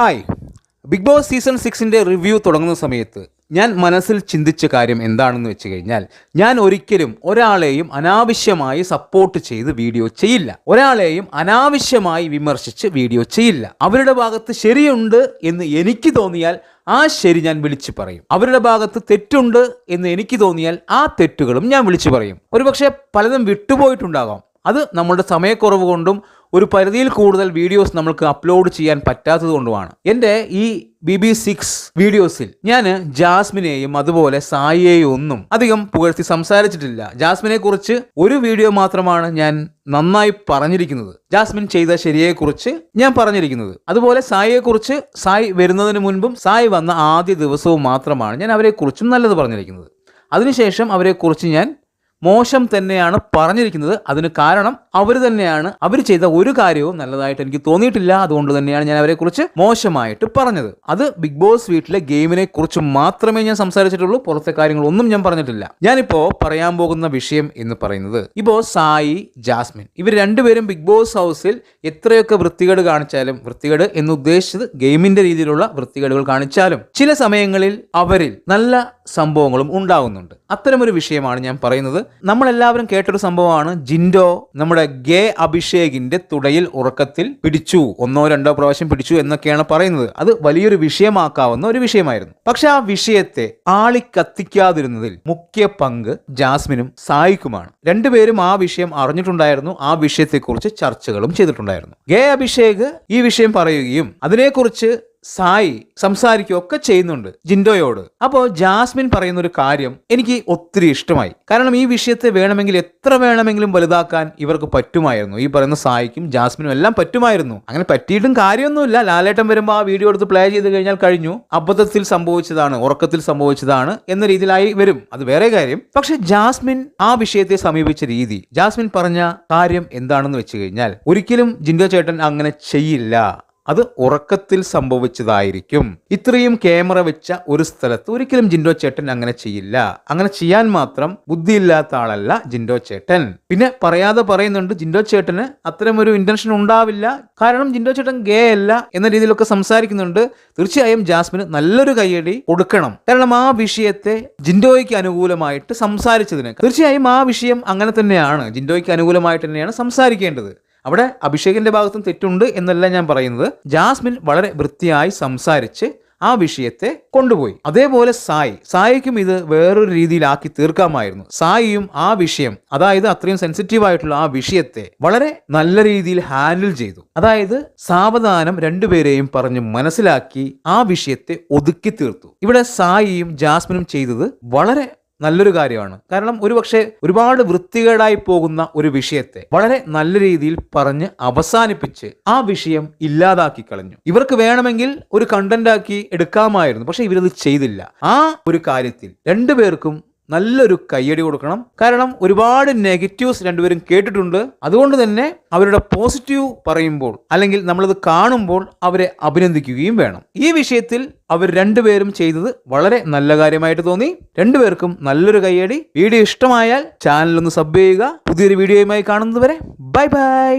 Hi. Big Boss season സിക്സിന്റെ review തുടങ്ങുന്ന സമയത്ത് ഞാൻ മനസ്സിൽ ചിന്തിച്ച കാര്യം എന്താണെന്ന് വെച്ച് കഴിഞ്ഞാൽ ഞാൻ ഒരിക്കലും ഒരാളെയും അനാവശ്യമായി സപ്പോർട്ട് ചെയ്ത് വീഡിയോ ചെയ്യില്ല. ഒരാളെയും അനാവശ്യമായി വിമർശിച്ച് വീഡിയോ ചെയ്യില്ല. അവരുടെ ഭാഗത്ത് ശരിയുണ്ട് എന്ന് എനിക്ക് തോന്നിയാൽ ആ ശരി ഞാൻ വിളിച്ചു പറയും. അവരുടെ ഭാഗത്ത് തെറ്റുണ്ട് എന്ന് എനിക്ക് തോന്നിയാൽ ആ തെറ്റുകളും ഞാൻ വിളിച്ചു പറയും. ഒരുപക്ഷെ പലതും വിട്ടുപോയിട്ടുണ്ടാകാം. അത് നമ്മളുടെ സമയക്കുറവ് കൊണ്ടും ഒരു പരിധിയിൽ കൂടുതൽ വീഡിയോസ് നമ്മൾക്ക് അപ്ലോഡ് ചെയ്യാൻ പറ്റാത്തത് കൊണ്ടുമാണ്. എന്റെ ഈ ബി ബി സിക്സ് വീഡിയോസിൽ ഞാൻ ജാസ്മിനെയും അതുപോലെ സായിയെയും ഒന്നും അധികം പുകഴ്ത്തി സംസാരിച്ചിട്ടില്ല. ജാസ്മിനെ കുറിച്ച് ഒരു വീഡിയോ മാത്രമാണ് ഞാൻ നന്നായി പറഞ്ഞിരിക്കുന്നത്. ജാസ്മിൻ ചെയ്ത ശരിയെക്കുറിച്ച് ഞാൻ പറഞ്ഞിരിക്കുന്നത്. അതുപോലെ സായിയെക്കുറിച്ച് സായി വരുന്നതിന് മുൻപും സായി വന്ന ആദ്യ ദിവസവും മാത്രമാണ് ഞാൻ അവരെക്കുറിച്ചും നല്ലത് പറഞ്ഞിരിക്കുന്നത്. അതിനുശേഷം അവരെക്കുറിച്ച് ഞാൻ മോശം തന്നെയാണ് പറഞ്ഞിരിക്കുന്നത്. അതിന് കാരണം അവർ തന്നെയാണ്. അവർ ചെയ്ത ഒരു കാര്യവും നല്ലതായിട്ട് എനിക്ക് തോന്നിയിട്ടില്ല. അതുകൊണ്ട് തന്നെയാണ് ഞാൻ അവരെക്കുറിച്ച് മോശമായിട്ട് പറഞ്ഞത്. അത് ബിഗ് ബോസ് വീട്ടിലെ ഗെയിമിനെ കുറിച്ച് മാത്രമേ ഞാൻ സംസാരിച്ചിട്ടുള്ളൂ. പുറത്തെ കാര്യങ്ങളൊന്നും ഞാൻ പറഞ്ഞിട്ടില്ല. ഞാനിപ്പോ പറയാൻ പോകുന്ന വിഷയം എന്ന് പറയുന്നത് ഇപ്പോ സായി ജാസ്മിൻ ഇവർ രണ്ടുപേരും ബിഗ് ബോസ് ഹൗസിൽ എത്രയൊക്കെ വൃത്തികേട് കാണിച്ചാലും വൃത്തികേട് എന്ന് ഉദ്ദേശിച്ചത് ഗെയിമിന്റെ രീതിയിലുള്ള വൃത്തികേടുകൾ കാണിച്ചാലും ചില സമയങ്ങളിൽ അവരിൽ നല്ല സംഭവങ്ങളും ഉണ്ടാകുന്നുണ്ട് അത്തരമൊരു വിഷയമാണ് ഞാൻ പറയുന്നത്. നമ്മളെല്ലാവരും കേട്ടൊരു സംഭവമാണ്. ജിൻഡോ നമ്മുടെ ഗേ അഭിഷേകിന്റെ തുടയിൽ ഉറക്കത്തിൽ പിടിച്ചു. ഒന്നോ രണ്ടോ പ്രാവശ്യം പിടിച്ചു എന്നൊക്കെയാണ് പറയുന്നത്. അത് വലിയൊരു വിഷയമാക്കാവുന്ന ഒരു വിഷയമായിരുന്നു. പക്ഷെ ആ വിഷയത്തെ ആളിക്കത്തിക്കാതിരുന്നതിൽ മുഖ്യ പങ്ക് ജാസ്മിനും സായിക്കുമാണ്. രണ്ടുപേരും ആ വിഷയം അറിഞ്ഞിട്ടുണ്ടായിരുന്നു. ആ വിഷയത്തെക്കുറിച്ച് ചർച്ചകളും ചെയ്തിട്ടുണ്ടായിരുന്നു. ഗേ അഭിഷേക് ഈ വിഷയം പറയുകയും അതിനെക്കുറിച്ച് സായി സംസാരിക്കുകയൊക്കെ ചെയ്യുന്നുണ്ട് ജിൻഡോയോട്. അപ്പോൾ ജാസ്മിൻ പറയുന്ന ഒരു കാര്യം എനിക്ക് ഒത്തിരി ഇഷ്ടമായി. കാരണം ഈ വിഷയത്തെ വേണമെങ്കിൽ എത്ര വേണമെങ്കിലും വലുതാക്കാൻ ഇവർക്ക് പറ്റുമായിരുന്നു. ഈ പറയുന്ന സായിക്കും ജാസ്മിനും എല്ലാം പറ്റുമായിരുന്നു. അങ്ങനെ പറ്റിയിട്ടും കാര്യമൊന്നുമില്ല. ലാലേട്ടൻ വരുമ്പോൾ ആ വീഡിയോ എടുത്ത് പ്ലേ ചെയ്ത് കഴിഞ്ഞാൽ കഴിഞ്ഞു. അബദ്ധത്തിൽ സംഭവിച്ചതാണ് ഉറക്കത്തിൽ സംഭവിച്ചതാണ് എന്ന രീതിയിലായി വരും. അത് വേറെ കാര്യം. പക്ഷെ ജാസ്മിൻ ആ വിഷയത്തെ സമീപിച്ച രീതി ജാസ്മിൻ പറഞ്ഞ കാര്യം എന്താണെന്ന് വെച്ച് കഴിഞ്ഞാൽ ഒരിക്കലും ജിൻഡോ ചേട്ടൻ അങ്ങനെ ചെയ്യില്ല. അത് ഉറക്കത്തിൽ സംഭവിച്ചതായിരിക്കും. ഇത്രയും ക്യാമറ വെച്ച ഒരു സ്ഥലത്ത് ഒരിക്കലും ജിൻഡോ ചേട്ടൻ അങ്ങനെ ചെയ്യില്ല. അങ്ങനെ ചെയ്യാൻ മാത്രം ബുദ്ധിയില്ലാത്ത ആളല്ല ജിൻഡോ ചേട്ടൻ. പിന്നെ പറയാതെ പറയുന്നുണ്ട് ജിൻഡോ ചേട്ടന് അത്തരം ഒരു ഇന്റൻഷൻ ഉണ്ടാവില്ല. കാരണം ജിൻഡോ ചേട്ടൻ ഗേ അല്ല എന്ന രീതിയിലൊക്കെ സംസാരിക്കുന്നുണ്ട്. തീർച്ചയായും ജാസ്മിന് നല്ലൊരു കയ്യടി കൊടുക്കണം. കാരണം ആ വിഷയത്തെ ജിൻഡോയ്ക്ക് അനുകൂലമായിട്ട് സംസാരിച്ചതിന് തീർച്ചയായും ആ വിഷയം അങ്ങനെ തന്നെയാണ്. ജിൻഡോയ്ക്ക് അനുകൂലമായിട്ട് തന്നെയാണ് സംസാരിക്കേണ്ടത്. അവിടെ അഭിഷേകിന്റെ ഭാഗത്തും തെറ്റുണ്ട് എന്നല്ല ഞാൻ പറയുന്നത്. ജാസ്മിൻ വളരെ വൃത്തിയായി സംസാരിച്ച് ആ വിഷയത്തെ കൊണ്ടുപോയി. അതേപോലെ സായി. സായിക്കും ഇത് വേറൊരു രീതിയിലാക്കി തീർക്കാമായിരുന്നു. സായിയും ആ വിഷയം അതായത് അത്രയും സെൻസിറ്റീവ് ആയിട്ടുള്ള ആ വിഷയത്തെ വളരെ നല്ല രീതിയിൽ ഹാൻഡിൽ ചെയ്തു. അതായത് സാവധാനം രണ്ടുപേരെയും പറഞ്ഞ് മനസ്സിലാക്കി ആ വിഷയത്തെ ഒതുക്കി തീർത്തു. ഇവിടെ സായിയും ജാസ്മിനും ചെയ്തത് വളരെ നല്ലൊരു കാര്യമാണ്. കാരണം ഒരുപക്ഷെ ഒരുപാട് വൃത്തികേടായി പോകുന്ന ഒരു വിഷയത്തെ വളരെ നല്ല രീതിയിൽ പറഞ്ഞ് അവസാനിപ്പിച്ച് ആ വിഷയം ഇല്ലാതാക്കി കളഞ്ഞു. ഇവർക്ക് വേണമെങ്കിൽ ഒരു കണ്ടന്റ് ആക്കി എടുക്കാമായിരുന്നു. പക്ഷെ ഇവരത് ചെയ്തില്ല. ആ ഒരു കാര്യത്തിൽ രണ്ടുപേർക്കും നല്ലൊരു കയ്യടി കൊടുക്കണം. കാരണം ഒരുപാട് നെഗറ്റീവ്സ് രണ്ടുപേരും കേട്ടിട്ടുണ്ട്. അതുകൊണ്ട് തന്നെ അവരുടെ പോസിറ്റീവ് പറയുമ്പോൾ അല്ലെങ്കിൽ നമ്മളത് കാണുമ്പോൾ അവരെ അഭിനന്ദിക്കുകയും വേണം. ഈ വിഷയത്തിൽ അവർ രണ്ടുപേരും ചെയ്തത് വളരെ നല്ല കാര്യമായിട്ട് തോന്നി. രണ്ടുപേർക്കും നല്ലൊരു കയ്യടി. വീഡിയോ ഇഷ്ടമായാൽ ചാനൽ ഒന്ന് സബ് ചെയ്യുക. പുതിയൊരു വീഡിയോയുമായി കാണുന്നതുവരെ. Bye bye